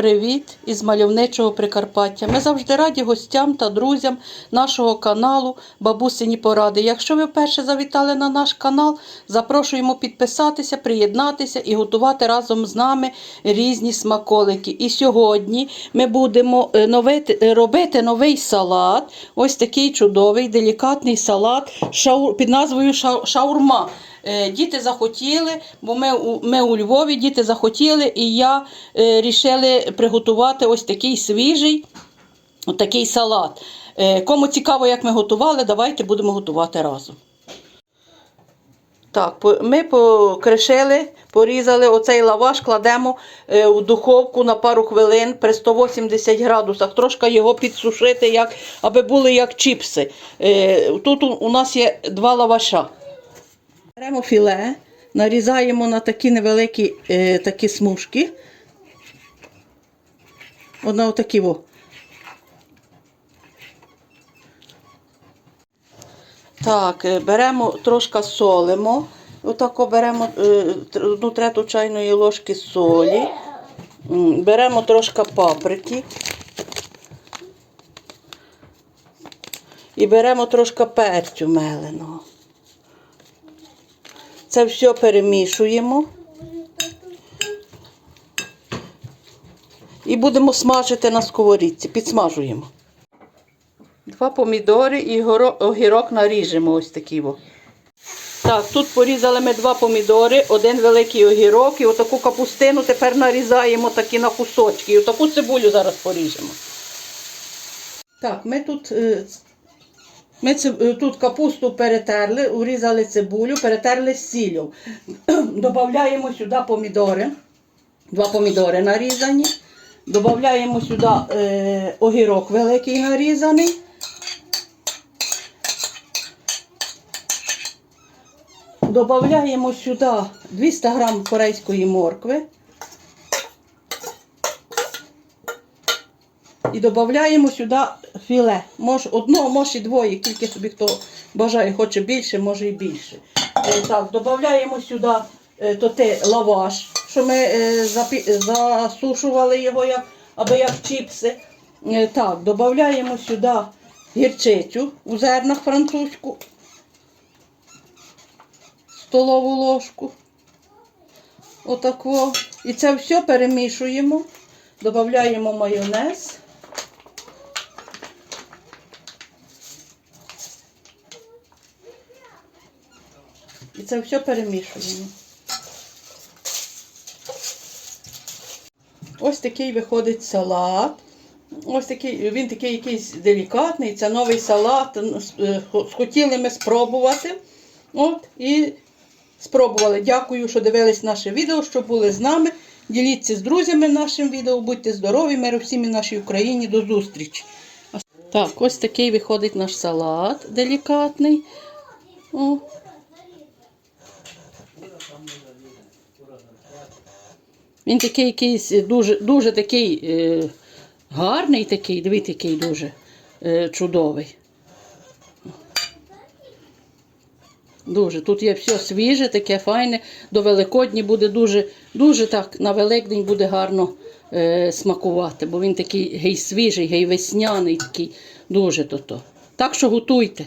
Привіт із мальовничого Прикарпаття. Ми завжди раді гостям та друзям нашого каналу Бабусині Поради. Якщо ви вперше завітали на наш канал, запрошуємо підписатися, приєднатися і готувати разом з нами різні смаколики. І сьогодні ми будемо е, новити- е, робити новий салат. Ось такий чудовий, делікатний салат під назвою ша- шаурма. Е, Діти захотіли, бо ми, у- ми у Львові, діти захотіли, і я е, рішили приготувати ось такий свіжий такий салат. Е, кому цікаво, як ми готували, давайте будемо готувати разом. Так, ми покришили, порізали оцей лаваш, кладемо е, в духовку на пару хвилин при 180 градусах. Трошки його підсушити, як, аби були як чіпси. Е, тут у нас є два лаваша. Беремо філе, нарізаємо на такі невеликі е, такі смужки. Одна отакі во. Так, е, беремо трошки солимо. Отако беремо е, одну трету чайної ложки солі. Беремо трошки паприки. І беремо трошки перцю меленого. Це все перемішуємо. І будемо смажити на сковорідці. Підсмажуємо. Два помідори і огірок наріжемо ось такі. Так, тут порізали ми два помідори, один великий огірок і отаку капустину тепер нарізаємо такі на кусочки. І отаку цибулю зараз поріжемо. Так, ми тут, е, ми е, тут капусту перетерли, урізали цибулю, перетерли сіллю. Додаємо сюди помідори. Два помідори нарізані. Додаємо сюди е, огірок великий нарізаний. Додаємо сюди 200 грам корейської моркви. І додаємо сюди філе. Може одно, може і двоє, тільки собі хто бажає, хоче більше, може і більше. Е, так, додаємо сюди е, то те лаваш, що ми е, засушували його, як, аби як чіпси. Так, додаємо сюди гірчицю у зернах французьку, столову ложку. Отако. І це все перемішуємо. Додаємо майонез. І це все перемішуємо. Ось такий виходить салат. Ось такий, він такий якийсь делікатний. Це новий салат. Е, Хотіли ми спробувати. От, і спробували. Дякую, що дивились наше відео, що були з нами. Діліться з друзями нашим відео. Будьте здорові, миру всім і нашій Україні. До зустрічі. Так, ось такий виходить наш салат делікатний. О. Він такий якийсь дуже, дуже такий е, гарний такий, дивіться, який дуже е, чудовий. Дуже. Тут є все свіже, таке файне. До Великодні буде дуже, дуже так, на Великдень буде гарно е, смакувати, бо він такий гей свіжий, гей весняний такий, дуже то-то. Так що готуйте.